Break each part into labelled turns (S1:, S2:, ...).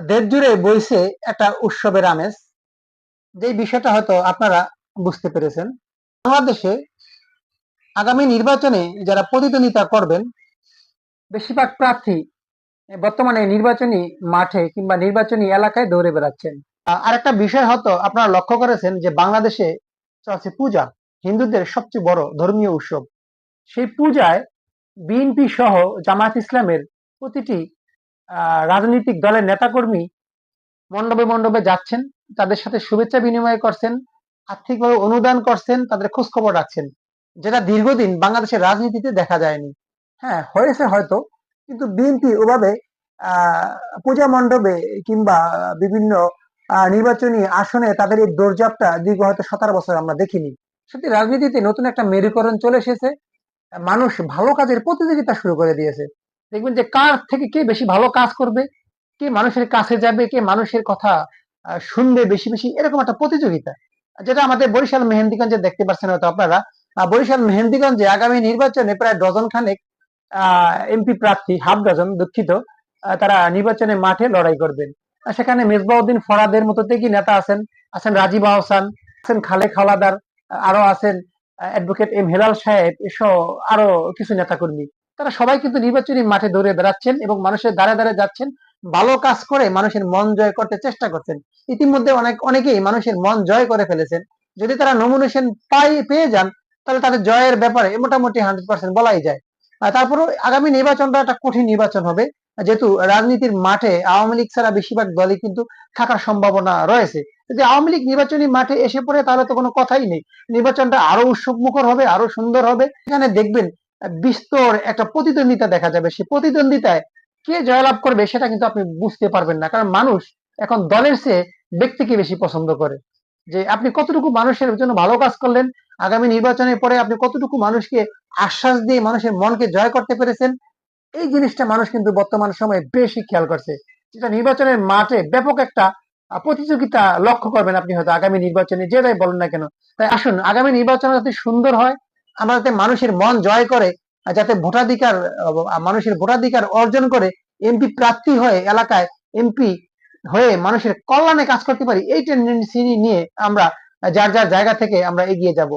S1: দেশ জুড়ে বইছে একটা উৎসবের আমেজ। যে বিষয়টা হয়তো আপনারা বুঝতে পেরেছেন। বাংলাদেশে আগামী নির্বাচনে যারা প্রতিদ্বন্দ্বিতা করবেন, বেশিরভাগ প্রার্থী বর্তমানে নির্বাচনী মাঠে কিংবা নির্বাচনী এলাকায় দৌড়ে বেড়াচ্ছেন। আ- আরেকটা বিষয় হয়তো আপনারা লক্ষ্য করেছেন যে বাংলাদেশে চলছে পূজা, হিন্দুদের সবচেয়ে বড় ধর্মীয় উৎসব। সেই পূজায় বিএনপি সহ জামায়াত ইসলামের প্রতিটি রাজনৈতিক দলের নেতাকর্মী মণ্ডপে মণ্ডপে যাচ্ছেন তাদের সাথে শুভেচ্ছা বিনিময় করছেন আর্থিকভাবে অনুদান করছেন তাদের খোঁজ খবর রাখছেন যেটা দীর্ঘদিন বাংলাদেশের রাজনীতিতে দেখা যায়নি। হ্যাঁ হয়েছে হয়তো কিন্তু বিএনপি ওভাবে আহ, পূজা মণ্ডপে কিংবা বিভিন্ন নির্বাচনী আসনে তাদের এই দৌড়ঝাপটা দীর্ঘ হয়তো সতেরো বছর আমরা দেখিনি। সত্যি রাজনীতিতে নতুন একটা মেরুকরণ চলে এসেছে মানুষ ভালো কাজের প্রতিযোগিতা শুরু করে দিয়েছে। দেখবেন যে কার থেকে কে বেশি ভালো কাজ করবে, কে মানুষের কাছে যাবে, কে মানুষের কথা শুনবে বেশি বেশি, এরকম একটা প্রতিযোগিতা। যেটা আমাদের বরিশাল মেহেন্দিগঞ্জে দেখতে পাচ্ছেন হয়তো আপনারা। বরিশাল মেহেন্দিগঞ্জে আগামী নির্বাচনে প্রায় ডজন খানেক এমপি প্রার্থী, হাফ ডজন, দুঃখিত তারা নির্বাচনে মাঠে লড়াই করবেন। সেখানে মেজবাউদ্দিন ফরাদের মতো থেকে নেতা আছেন আছেন রাজীব আহসান, আছেন খালেক হাওলাদার আরও আছেন অ্যাডভোকেট এম হেলাল সাহেব এসব আরও কিছু নেতাকর্মী। তারা সবাই কিন্তু নির্বাচনী মাঠে দৌড়ে বেড়াচ্ছেন এবং মানুষের দ্বারে দ্বারে যাচ্ছেন, ভালো কাজ করে মানুষের মন জয় করতে চেষ্টা করছেন। ইতিমধ্যে অনেক, অনেকেই মানুষের মন জয় করে ফেলেছেন। যদি তারা নমিনেশন পাই, পেয়ে যান, তাহলে তাদের জয়ের ব্যাপারে মোটামুটি হান্ড্রেড পার্সেন্ট বলাই যায়। আর তারপরেও আগামী নির্বাচনটা একটা কঠিন নির্বাচন হবে, যেহেতু রাজনীতির মাঠে আওয়ামী লীগ ছাড়া বেশিরভাগ দলই কিন্তু থাকার সম্ভাবনা রয়েছে। যদি আওয়ামী লীগ নির্বাচনী মাঠে এসে পড়ে, তাহলে তো কোনো কথাই নেই। নির্বাচনটা আরও উৎসব মুখর হবে, আরও সুন্দর হবে। এখানে দেখবেন বিস্তর একটা প্রতিদ্বন্দ্বিতা দেখা যাবে। সেই প্রতিদ্বন্দ্বিতায় কে জয়লাভ করবে সেটা কিন্তু আপনি বুঝতে পারবেন না। কারণ মানুষ এখন দলের চেয়ে ব্যক্তিকে বেশি পছন্দ করে। যে আপনি কতটুকু মানুষের জন্য ভালো কাজ করলেন, আগামী নির্বাচনের পরে আপনি কতটুকু মানুষকে আশ্বাস দিয়ে মানুষের মনকে জয় করতে পেরেছেন, এই জিনিসটা মানুষ কিন্তু বর্তমান সময়ে বেশি খেয়াল করছে। যেটা নির্বাচনের মাঠে ব্যাপক একটা প্রতিযোগিতা লক্ষ্য করবেন আপনি হয়তো আগামী নির্বাচনে যেটাই বলেন না কেন। তাই আসুন, আগামী নির্বাচন যাতে সুন্দর হয় আমরা যাতে মানুষের মন জয় করে যাতে ভোটাধিকার মানুষের ভোটাধিকার অর্জন করে এমপি প্রার্থী হয়ে এলাকায় এমপি হয়ে মানুষের কল্যাণে কাজ করতে পারি এই টেন্ডেন্সি নিয়ে আমরা যার যার জায়গা থেকে আমরা এগিয়ে যাব।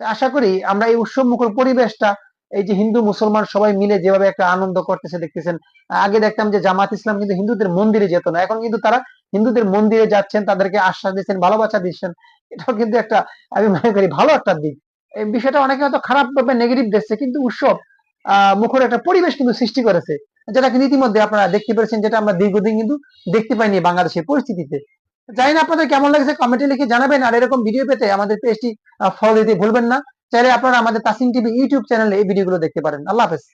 S1: আশা করি আমরা এই উৎসব মুখর পরিবেশটা, এই যে হিন্দু মুসলমান সবাই মিলে যেভাবে একটা আনন্দ করতেছে, দেখতেছেন, আগে দেখতাম যে জামাত ইসলাম কিন্তু হিন্দুদের মন্দিরে যেত না, এখন কিন্তু তারা হিন্দুদের মন্দিরে যাচ্ছেন, তাদেরকে আশ্বাস দিচ্ছেন, ভালোবাসা দিচ্ছেন, এটাও কিন্তু একটা, আমি মনে করি ভালো একটা দিক। এই বিষয়টা অনেকে হয়তো খারাপ ভাবে নেগেটিভ দেখছে, কিন্তু উৎসব মুখর একটা পরিবেশ কিন্তু সৃষ্টি করেছে যেটা কিন্তু ইতিমধ্যে আপনারা দেখতে পেরেছেন, যেটা আমরা দীর্ঘদিন কিন্তু দেখতে পাইনি বাংলাদেশের পরিস্থিতিতে। জানি না আপনাদের কেমন লাগছে কমেন্টে লিখে জানাবেন, আর এরকম ভিডিও পেতে আমাদের পেজটি ফলো দিতে ভুলবেন না। চাইলে আপনারা আমাদের তাসিম টিভি ইউটিউব চ্যানেলে এই ভিডিওগুলো দেখতে পারেন। আল্লাহ হাফেজ।